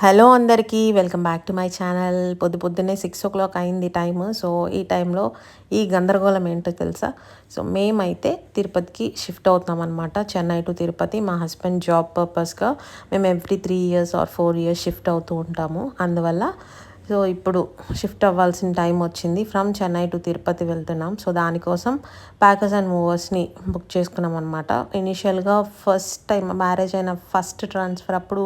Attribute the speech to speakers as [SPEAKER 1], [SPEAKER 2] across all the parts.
[SPEAKER 1] Hello అందరికీ welcome back to my channel. పొద్దు పొద్దున్నే సిక్స్ ఓ క్లాక్ అయింది టైమ్. సో ఈ టైంలో ఈ గందరగోళం ఏంటో తెలుసా? సో మేమైతే తిరుపతికి షిఫ్ట్ అవుతాం అనమాట చెన్నై టు తిరుపతి మా హస్బెండ్ జాబ్ పర్పస్గా మేము every three years or four years shift అవుతూ ఉంటాము. అందువల్ల సో ఇప్పుడు షిఫ్ట్ అవ్వాల్సిన టైం వచ్చింది. ఫ్రమ్ చెన్నై టు తిరుపతి వెళ్తున్నాం. సో దానికోసం ప్యాకర్స్ అండ్ మూవర్స్ని బుక్ చేసుకున్నాం అనమాట ఇనీషియల్గా ఫస్ట్ టైం మ్యారేజ్ అయిన ఫస్ట్ ట్రాన్స్ఫర్ అప్పుడు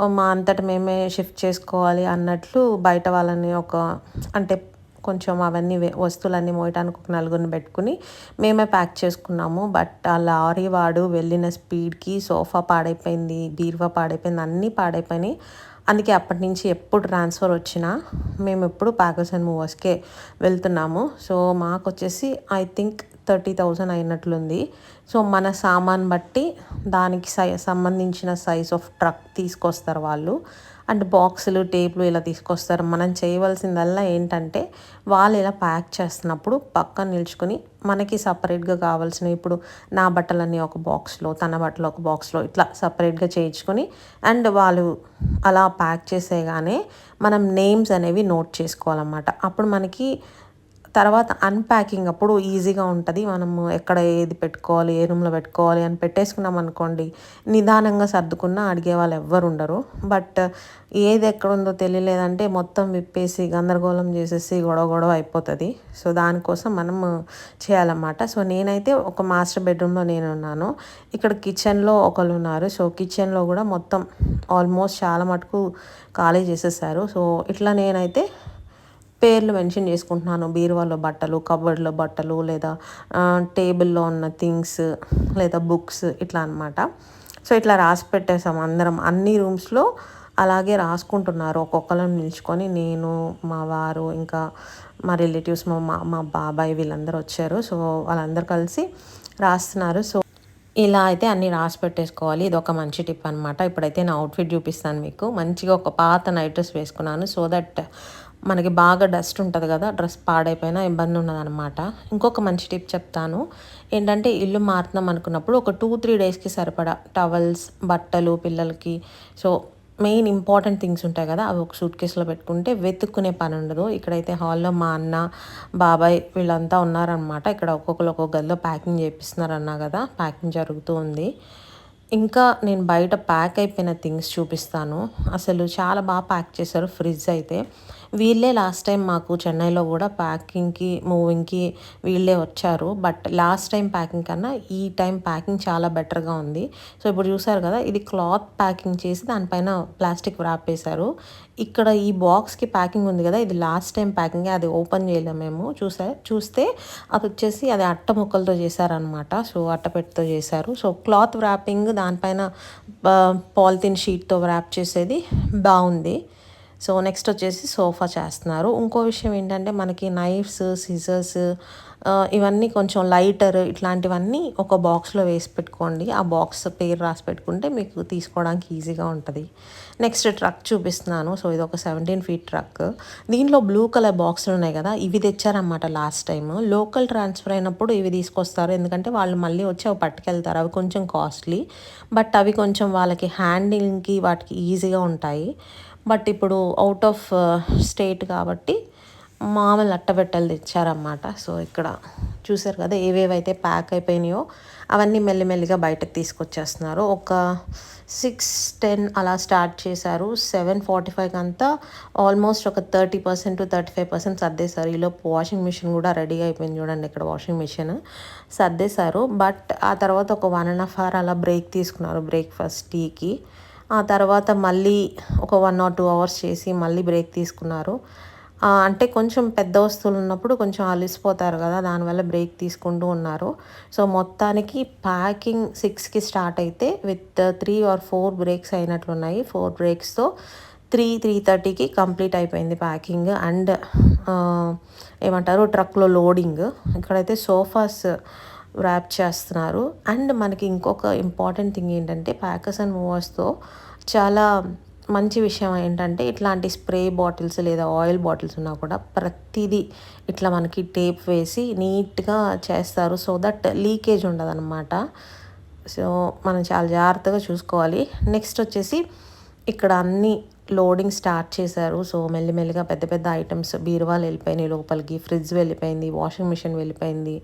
[SPEAKER 1] మా అంతట మేమే షిఫ్ట్ చేసుకోవాలి అన్నట్లు బయట వాళ్ళని ఒక అంటే కొంచెం అవన్నీ వే- వస్తువులన్నీ మోయటానికి ఒక నలుగురిని పెట్టుకుని మేమే ప్యాక్ చేసుకున్నాము. బట్ ఆ లారీ వాడు వెళ్ళిన స్పీడ్కి సోఫా పాడైపోయింది బీరువా పాడైపోయింది అన్నీ పాడైపోయినాయి. అందుకే అప్పటి నుంచి ఎప్పుడు ట్రాన్స్ఫర్ వచ్చినా మేము ఎప్పుడు ప్యాకర్స్ అండ్ మూవర్స్కే వెళ్తున్నాము. సో మాకు వచ్చేసి ఐ థింక్ థర్టీ థౌజండ్ అయినట్లుంది. సో మన సామాన్ బట్టి దానికి సై సంబంధించిన సైజ్ ఆఫ్ ట్రక్ తీసుకొస్తారు వాళ్ళు. అండ్ బాక్సులు టేపులు ఇలా తీసుకొస్తారు. మనం చేయవలసిందల్లా ఏంటంటే వాళ్ళు ఇలా ప్యాక్ చేస్తున్నప్పుడు పక్కన నిల్చుకొని మనకి సపరేట్గా కావాల్సినవి ఇప్పుడు నా బట్టలన్నీ ఒక బాక్స్లో తన బట్టలు ఒక బాక్స్లో ఇట్లా సపరేట్గా చేయించుకొని అండ్ వాళ్ళు అలా ప్యాక్ చేసేగానే మనం నేమ్స్ అనేవి నోట్ చేసుకోవాలన్నమాట. అప్పుడు మనకి తర్వాత అన్ప్యాకింగ్ అప్పుడు ఈజీగా ఉంటుంది. మనము ఎక్కడ ఏది పెట్టుకోవాలి ఏ రూమ్లో పెట్టుకోవాలి అని పెట్టేసుకున్నాం అనుకోండి నిదానంగా సర్దుకున్నా అడిగే వాళ్ళు ఎవ్వరు ఉండరు. బట్ ఏది ఎక్కడ ఉందో తెలియలేదంటే మొత్తం విప్పేసి గందరగోళం చేసేసి గొడవ గొడవ అయిపోతుంది. సో దానికోసం మనం చేయాలన్నమాట. సో నేనైతే ఒక మాస్టర్ బెడ్రూమ్లో నేను ఉన్నాను. ఇక్కడ కిచెన్లో ఒకళ్ళు ఉన్నారు. సో కిచెన్లో కూడా మొత్తం ఆల్మోస్ట్ చాలా మటుకు ఖాళీ చేసేసారు. సో ఇట్లా నేనైతే పేర్లు మెన్షన్ చేసుకుంటున్నాను. బీరువాలో బట్టలు కబర్డ్లో బట్టలు లేదా టేబుల్లో ఉన్న థింగ్స్ లేదా బుక్స్ ఇట్లా అనమాట సో ఇట్లా రాసి పెట్టేసాం అందరం. అన్ని రూమ్స్లో అలాగే రాసుకుంటున్నారు. ఒక్కొక్కరం నిల్చుకొని నేను మా వారు ఇంకా మా రిలేటివ్స్ మా మా మా బాబాయ్ వీళ్ళందరూ వచ్చారు. సో వాళ్ళందరూ కలిసి రాస్తున్నారు. సో ఇలా అయితే అన్నీ రాసి పెట్టేసుకోవాలి. ఇది ఒక మంచి టిప్ అనమాట ఇప్పుడైతే నా అవుట్ఫిట్ చూపిస్తాను మీకు. మంచిగా ఒక పాత నైట్ డ్రెస్ వేసుకున్నాను. సో దట్ మనకి బాగా డస్ట్ ఉంటుంది కదా డ్రెస్ పాడైపోయినా ఇబ్బంది ఉన్నదనమాట ఇంకొక మంచి టిప్ చెప్తాను. ఏంటంటే ఇల్లు మారుతున్నాం అనుకున్నప్పుడు ఒక టూ త్రీ డేస్కి సరిపడా టవల్స్ బట్టలు పిల్లలకి. సో మెయిన్ ఇంపార్టెంట్ థింగ్స్ ఉంటాయి కదా అవి ఒక సూట్ కేసులో పెట్టుకుంటే వెతుక్కునే పని ఉండదు. ఇక్కడైతే హాల్లో మా అన్న బాబాయ్ వీళ్ళంతా ఉన్నారనమాట ఇక్కడ ఒక్కొక్కరు ఒక్కొక్క గదిలో ప్యాకింగ్ చేపిస్తున్నారన్నా కదా ప్యాకింగ్ జరుగుతూ ఉంది. ఇంకా నేను బయట ప్యాక్ అయిపోయిన థింగ్స్ చూపిస్తాను. అసలు చాలా బాగా ప్యాక్ చేశారు ఫ్రిడ్జ్ అయితే. వీళ్ళే లాస్ట్ టైం మాకు చెన్నైలో కూడా ప్యాకింగ్కి మూవింగ్కి వీళ్ళే వచ్చారు. బట్ లాస్ట్ టైం ప్యాకింగ్ కన్నా ఈ టైం ప్యాకింగ్ చాలా బెటర్గా ఉంది. సో ఇప్పుడు చూసారు కదా ఇది క్లాత్ ప్యాకింగ్ చేసి దానిపైన ప్లాస్టిక్ వ్రాప్ వేశారు. ఇక్కడ ఈ బాక్స్కి ప్యాకింగ్ ఉంది కదా ఇది లాస్ట్ టైం ప్యాకింగ్ అది ఓపెన్ చేయలేము మేము. చూసా చూస్తే అది వచ్చేసి అది అట్ట ముక్కలతో చేశారనమాట సో అట్టపెట్టితో చేశారు. సో క్లాత్ వ్రాపింగ్ దానిపైన పాలిథిన్ షీట్తో వ్రాప్ చేసేది బాగుంది. సో నెక్స్ట్ వచ్చేసి సోఫా చేస్తున్నారు. ఇంకో విషయం ఏంటంటే మనకి నైఫ్స్ సిజర్స్ ఇవన్నీ కొంచెం లైటర్ ఇట్లాంటివన్నీ ఒక బాక్స్లో వేసి పెట్టుకోండి. ఆ బాక్స్ పేరు రాసి పెట్టుకుంటే మీకు తీసుకోవడానికి ఈజీగా ఉంటుంది. నెక్స్ట్ ట్రక్ చూపిస్తున్నాను. సో ఇది ఒక సెవెంటీన్ ఫీట్ ట్రక్. దీనిలో బ్లూ కలర్ బాక్సులు ఉన్నాయి కదా ఇవి తెచ్చారన్నమాట లాస్ట్ టైం లోకల్ ట్రాన్స్ఫర్ అయినప్పుడు ఇవి తీసుకొస్తారు. ఎందుకంటే వాళ్ళు మళ్ళీ వచ్చి అవి పట్టుకెళ్తారు. అవి కొంచెం కాస్ట్లీ. బట్ అవి కొంచెం వాళ్ళకి హ్యాండిల్కి వాటికి ఈజీగా ఉంటాయి. బట్ ఇప్పుడు అవుట్ ఆఫ్ స్టేట్ కాబట్టి మామూలు అట్టబెట్టలు తెచ్చారన్నమాట. సో ఇక్కడ చూసారు కదా ఏవేవైతే ప్యాక్ అయిపోయినాయో అవన్నీ మెల్లిమెల్లిగా బయటకు తీసుకొచ్చేస్తున్నారు. ఒక సిక్స్ టెన్ అలా స్టార్ట్ చేశారు. సెవెన్ ఫార్టీ ఫైవ్కి అంతా ఆల్మోస్ట్ ఒక thirty percent to thirty five percent సర్దేశారు ఈలోపు వాషింగ్ మిషన్ కూడా రెడీ అయిపోయింది చూడండి ఇక్కడ వాషింగ్ మిషన్ సర్దేశారు. బట్ ఆ తర్వాత ఒక వన్ అండ్ హాఫ్ అవర్ అలా బ్రేక్ తీసుకున్నారు. బ్రేక్ఫాస్ట్ టీకి ఆ తర్వాత మళ్ళీ ఒక వన్ ఆర్ టూ అవర్స్ చేసి మళ్ళీ బ్రేక్ తీసుకున్నారు. అంటే కొంచెం పెద్ద వస్తువులు ఉన్నప్పుడు కొంచెం అలిసిపోతారు కదా దానివల్ల బ్రేక్ తీసుకుంటూ ఉన్నారు. సో మొత్తానికి ప్యాకింగ్ సిక్స్కి స్టార్ట్ అయితే with three or four breaks అయినట్లున్నాయి. Four బ్రేక్స్తో త్రీ త్రీ థర్టీకి కంప్లీట్ అయిపోయింది ప్యాకింగ్ అండ్ ఏమంటారు ట్రక్లో లోడింగ్ ఇక్కడైతే సోఫాస్ ర్యాప్ చేస్తున్నారు. అండ్ మనకి ఇంకొక ఇంపార్టెంట్ థింగ్ ఏంటంటే ప్యాకర్స్ అండ్ మూవర్స్తో చాలా మంచి విషయం ఏంటంటే ఇట్లాంటి స్ప్రే బాటిల్స్ లేదా ఆయిల్ బాటిల్స్ ఉన్నా కూడా ప్రతిదీ ఇట్లా మనకి టేప్ వేసి నీట్గా చేస్తారు. సో దట్ లీకేజ్ ఉండదన్నమాట. సో మనం చాలా జాగ్రత్తగా చూసుకోవాలి. నెక్స్ట్ వచ్చేసి ఇక్కడ అన్ని లోడింగ్ స్టార్ట్ చేశారు. సో మెల్లిమెల్లిగా పెద్ద పెద్ద ఐటమ్స్ బీరువాలు వెళ్ళిపోయినాయి లోపలికి ఫ్రిడ్జ్ వెళ్ళిపోయింది వాషింగ్ మిషన్ వెళ్ళిపోయింది.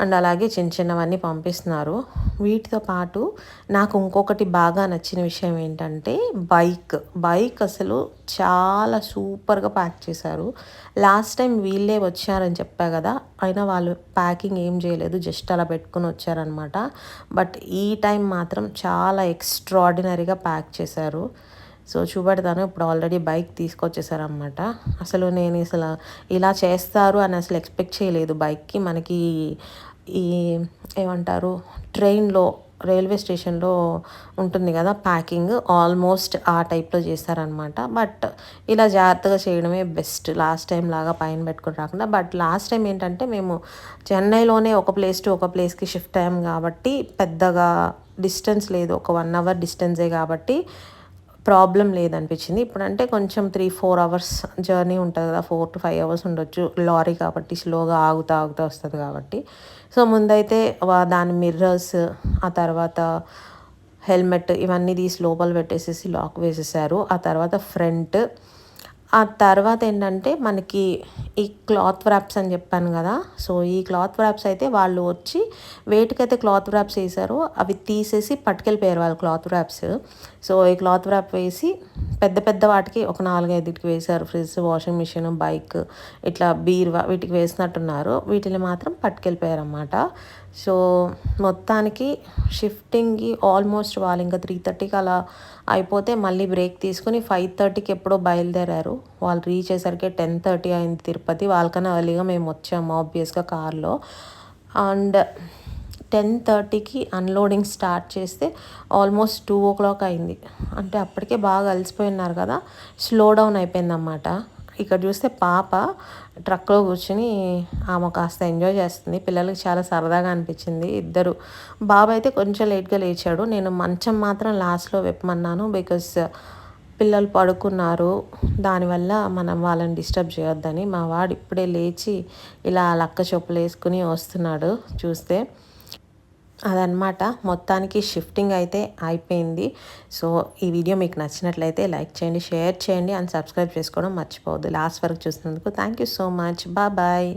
[SPEAKER 1] అండ్ అలాగే చిన్న చిన్నవన్నీ పంపిస్తున్నారు. వీటితో పాటు నాకు ఇంకొకటి బాగా నచ్చిన విషయం ఏంటంటే బైక్. బైక్ అసలు చాలా సూపర్గా ప్యాక్ చేశారు. లాస్ట్ టైం వీళ్ళే వచ్చారని చెప్పా కదా అయినా వాళ్ళు ప్యాకింగ్ ఏం చేయలేదు జస్ట్ అలా పెట్టుకుని వచ్చారనమాట. బట్ ఈ టైం మాత్రం చాలా ఎక్స్ట్రాడినరీగా ప్యాక్ చేశారు. సో చూపెడతాను ఇప్పుడు ఆల్రెడీ బైక్ తీసుకొచ్చేసారనమాట. అసలు నేను అసలు ఇలా చేస్తారు అని అసలు ఎక్స్పెక్ట్ చేయలేదు బైక్కి. మనకి ఈ ఏమంటారు ట్రైన్లో రైల్వే స్టేషన్లో ఉంటుంది కదా ప్యాకింగ్ ఆల్మోస్ట్ ఆ టైప్లో చేస్తారనమాట. బట్ ఇలా జాగ్రత్తగా చేయడమే బెస్ట్. లాస్ట్ టైం లాగా పైన పెట్టుకుని రాకుండా. బట్ లాస్ట్ టైం ఏంటంటే మేము చెన్నైలోనే ఒక ప్లేస్ టు ఒక ప్లేస్కి షిఫ్ట్ అయ్యాం కాబట్టి పెద్దగా డిస్టెన్స్ లేదు. ఒక వన్ అవర్ డిస్టెన్సే కాబట్టి ప్రాబ్లం లేదనిపించింది. ఇప్పుడంటే కొంచెం త్రీ ఫోర్ అవర్స్ జర్నీ ఉంటుంది కదా. ఫోర్ టు ఫైవ్ అవర్స్ ఉండొచ్చు. లారీ కాబట్టి స్లోగా ఆగుతూ ఆగుతూ వస్తుంది కాబట్టి. సో ముందైతే దాని మిర్రర్స్ ఆ తర్వాత హెల్మెట్ ఇవన్నీ తీసి లోపల పెట్టేసేసి లాక్ వేసేసారు. ఆ తర్వాత ఫ్రంట్ ఆ తర్వాత ఏంటంటే మనకి ఈ క్లాత్ వ్రాప్స్ అని చెప్పాను కదా. సో ఈ క్లాత్ వ్రాప్స్ అయితే వాళ్ళు వచ్చి వేటికైతే క్లాత్ వ్రాప్స్ వేసారో అవి తీసేసి పట్టుకెళ్ళిపోయారు వాళ్ళు క్లాత్ వ్రాప్స్ సో ఈ క్లాత్ వ్రాప్ వేసి పెద్ద పెద్ద వాటికి ఒక నాలుగైదుకి వేశారు. ఫ్రిడ్జ్ వాషింగ్ మిషన్ బైక్ ఇట్లా బీరువా వీటికి వేసినట్టున్నారు. వీటిని మాత్రం పట్టుకెళ్ళిపోయారు సో మొత్తానికి షిఫ్టింగ్కి ఆల్మోస్ట్ వాళ్ళు ఇంకా త్రీ థర్టీకి అలా అయిపోతే మళ్ళీ బ్రేక్ తీసుకుని ఫైవ్ థర్టీకి ఎప్పుడో బయలుదేరారు. వాళ్ళు రీచ్ అయ్యేసరికి టెన్ థర్టీ అయింది తిరుపతి. వాళ్ళకన్నా ఎర్లీగా మేము వచ్చాము ఆబ్వియస్గా కార్లో. అండ్ టెన్ థర్టీకి అన్లోడింగ్ స్టార్ట్ చేస్తే ఆల్మోస్ట్ టూ ఓ క్లాక్ అయింది. అంటే అప్పటికే బాగా అలసిపోయినారు కదా. స్లో డౌన్ అయిపోయిందన్నమాట. ఇక్కడ చూస్తే పాప ట్రక్లో కూర్చుని ఆమె కాస్త ఎంజాయ్ చేస్తుంది. పిల్లలకి చాలా సరదాగా అనిపించింది. ఇద్దరు బాబు అయితే కొంచెం లేట్గా లేచాడు. నేను మంచం మాత్రం లాస్ట్లో వెప్పమన్నాను బికాస్ పిల్లలు పడుకున్నారు. దానివల్ల మనం వాళ్ళని డిస్టర్బ్ చేయొద్దని మా వాడు ఇప్పుడే లేచి ఇలా లక్క చెప్పులు వేసుకుని వస్తున్నాడు చూస్తే. అదనమాట మొత్తానికి షిఫ్టింగ్ అయితే అయిపోయింది. సో ఈ వీడియో మీకు నచ్చినట్లయితే లైక్ చేయండి షేర్ చేయండి అండ్ సబ్స్క్రైబ్ చేసుకోవడం మర్చిపోవద్దు. లాస్ట్ వరకు చూసినందుకు thank you so much. Bye.